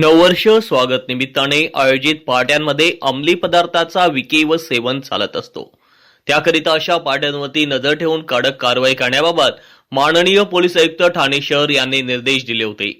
नववर्ष स्वागत निमित्ताने आयोजित पार्ट्यांमध्ये अंमली पदार्थाचा विकी व सेवन चालत असतो. त्याकरिता अशा पार्ट्यांवरती नजर ठेवून कडक कारवाई करण्याबाबत माननीय पोलीस आयुक्त ठाणे शहर यांनी निर्देश दिले होते.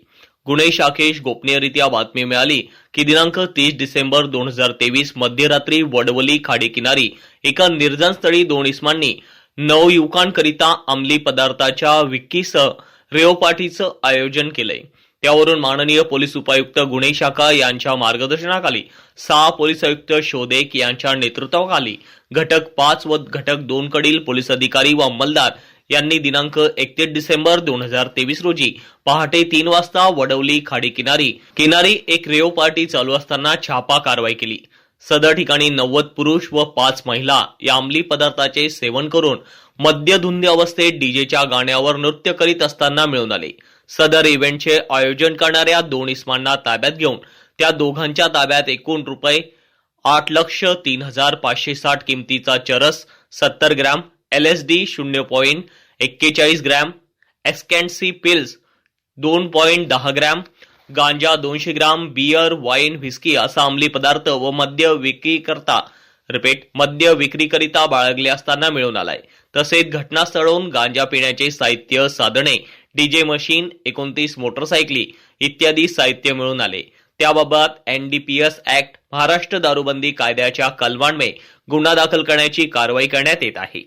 गुन्हे शाखेश गोपनीयरित्या बातमी मिळाली की दिनांक तीस डिसेंबर दोन हजार तेवीस मध्यरात्री वडवली खाडी किनारी एका निर्जन स्थळी दोन इस्मांनी नऊ युवकांकरिता अंमली पदार्थाच्या विक्कीसह रेवपाठीचं आयोजन केलंय. त्यावरून माननीय पोलीस उपायुक्त गुन्हे शाखा यांच्या मार्गदर्शनाखाली सहा पोलीस आयुक्त शोदेक यांच्या नेतृत्वाखाली घटक पाच व घटक दोन कडील पोलीस अधिकारी व अंमलदार यांनी दिनांक एकतीस डिसेंबर दोन हजार तेवीस रोजी पहाटे तीन वाजता वडवली खाडी किनारी किनारी एक रेव पार्टी चालू असताना छापा कारवाई केली. सदर ठिकाणी नव्वद पुरुष व पाच महिला या अंमली पदार्थाचे सेवन करून मद्यधुंदी अवस्थेत डीजेच्या गाण्यावर नृत्य करीत असताना मिळून आले. सदर इव्हेंटचे आयोजन करणाऱ्या दोन इस्मांना ताब्यात घेऊन त्या दोघांच्या ताब्यात एकूण रुपये आठ लक्ष तीन हजार पाचशे साठ किमतीचा चरस सत्तर ग्रॅम एल एस डी शून्य पॉईंट एक्केचाळीस ग्रॅम एस्कॅन्सी पिल्स दोन पॉईंट दहा ग्रॅम गांजा दोनशे ग्राम बियर वाईन व्हिस्की असा अंमली पदार्थ व मद्य विक्री करता रिपीट मद्य विक्रीकरिता बाळगले असताना मिळून आलाय. तसेच घटनास्थळून गांजा पिण्याचे साहित्य साधने डीजे मशीन एकोणतीस मोटरसायकली इत्यादी साहित्य मिळून आले. त्याबाबत एनडीपीएस ऍक्ट महाराष्ट्र दारूबंदी कायद्याच्या कलमान्वये गुन्हा दाखल करण्याची कारवाई करण्यात येत आहे.